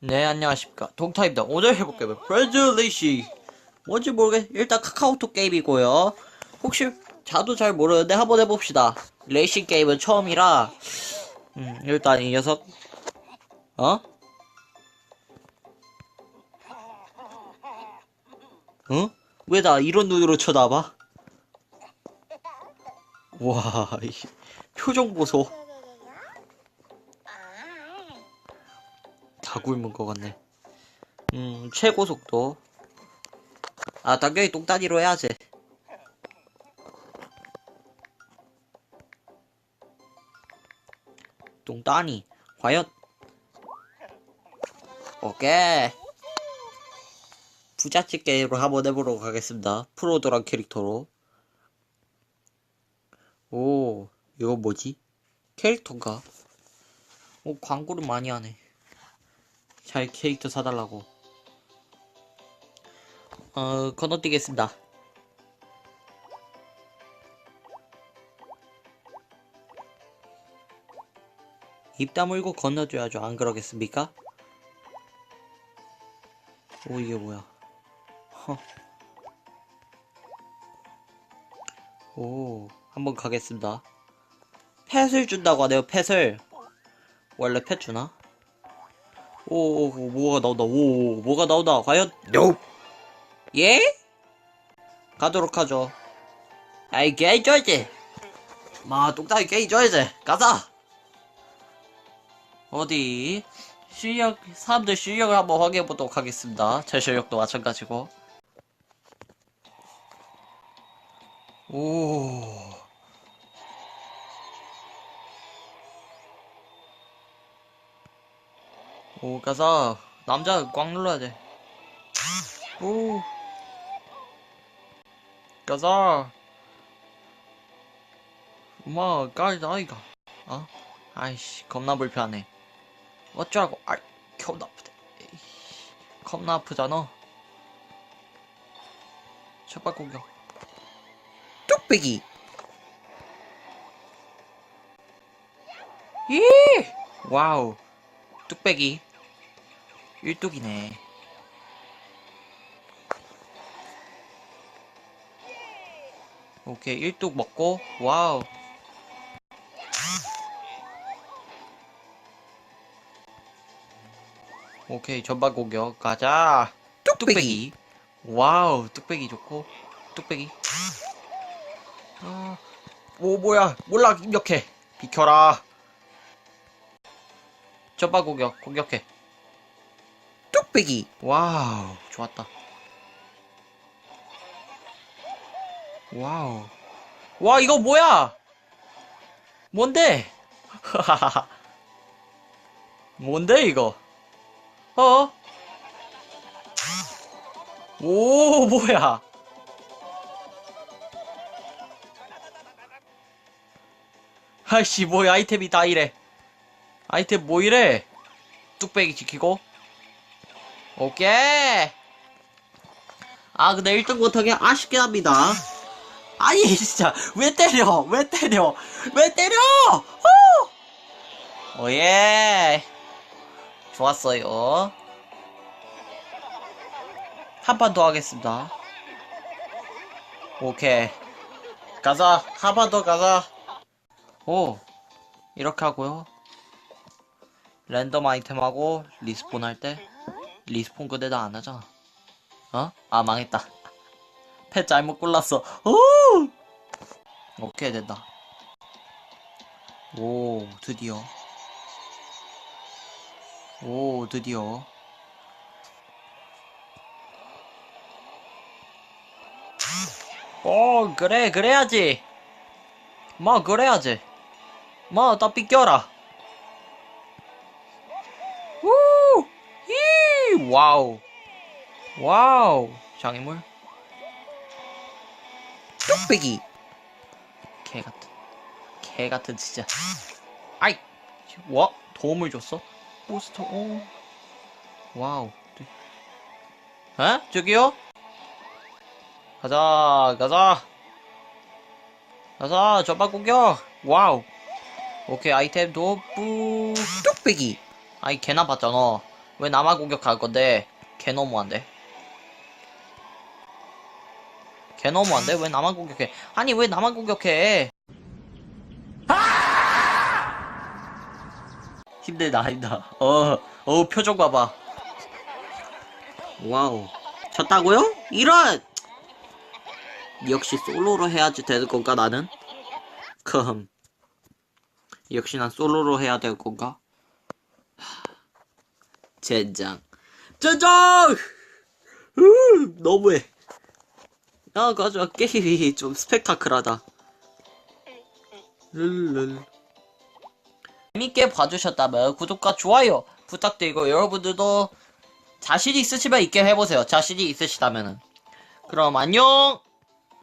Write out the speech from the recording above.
네, 안녕하십니까. 동타입니다. 오늘 해볼 게임은 브레드 리시. 뭔지 모르겠, 일단 카카오톡 게임이고요. 혹시 자도 잘 모르는데 한번 해봅시다. 레이싱 게임은 처음이라, 음, 일단 이 녀석, 어? 어? 왜나 이런 눈으로 쳐다봐? 와, 이 표정 보소. 다 굶은 것 같네. 음, 최고 속도. 아, 당연히 똥단위로 해야지. 똥단위. 과연? 오케이. 부잣집 게임으로 한번 해보도록 하겠습니다. 프로도란 캐릭터로. 오, 이거 뭐지? 캐릭터인가? 오, 광고를 많이 하네. 잘 캐릭터 사달라고. 어, 건너뛰겠습니다. 입 다물고 건너줘야죠. 안 그러겠습니까? 오, 이게 뭐야. 허. 오, 한번 가겠습니다. 펫을 준다고 하네요, 펫을. 원래 펫 주나? 오, 오, 오, 뭐가 나온다. 오, 오, 뭐가 나온다. 과연? Nope. 예? 가도록 하죠. 아이, 게이 줘야지. 마, 똥딱이 게이 줘야지. 가자. 어디? 실력, 사람들 실력을 한번 확인해 보도록 하겠습니다. 제 실력도 마찬가지고. 오. 오, 가자. 남자 꽉 눌러야 돼. 오. 가자. 엄마, 까이다, 아이가. 어? 아이씨, 겁나 불편해. 어쩌라고, 아이, 겁나. 에이씨, 겁나 아프잖아. 첫발 공격. 뚝배기! 예! 와우. 뚝배기. 일뚝이네. 오케이, 일뚝 먹고, 와우. 오케이, 전방 공격. 가자. 뚝배기. 와우, 뚝배기 좋고. 뚝배기. 아, 오, 뭐야. 몰라, 입력해. 비켜라. 전방 공격, 공격해. 뚝배기. 와우, 좋았다. 와우. 와, 이거 뭐야? 뭔데? 뭔데, 이거? 어? 오, 뭐야? 아이씨, 뭐야, 아이템이 다 이래. 아이템 뭐 이래? 뚝배기 지키고. 오케이. 아, 근데 1등 못하게 아쉽긴 합니다. 아니, 진짜, 왜 때려? 왜 때려? 왜 때려? 호! 오예. 좋았어요. 한 판 더 하겠습니다. 오케이. 가자. 한 판 더 가자. 오. 이렇게 하고요. 랜덤 아이템하고 리스폰 할때 리스폰 그대로 안 하잖아. 어? 아 망했다. 펫 잘못 골랐어. 오! 오케이 된다. 오 드디어. 오 드디어. 오 그래 그래야지. 뭐 그래야지. 뭐나 삐껴라. 이! 와우. 와우. 장애물. 뚝배기. 개 같은. 개 같은 진짜. 아이. 와 도움을 줬어? 포스터. 오. 와우. 에? 저기요? 가자 가자. 가자 전방 공격. 와우. 오케이 아이템 도뿌 뚝배기. 아이 개나 봤잖아. 왜 나만 공격할 건데? 개 너무한데? 개 너무한데? 왜 나만 공격해? 아니, 왜 나만 공격해? 힘들다, 힘들다. 어, 어, 표정 봐봐. 와우. 졌다고요? 이런! 역시 솔로로 해야지 되는 건가, 나는? 큼. 역시 난 솔로로 해야 될 건가? 하, 젠장. 젠장! 으, 너무해. 야, 가자. 게임이 좀 스펙타클하다. 룰룰. 재밌게 봐주셨다면 구독과 좋아요 부탁드리고 여러분들도 자신이 있으시면 있게 해보세요. 자신이 있으시다면은. 그럼 안녕!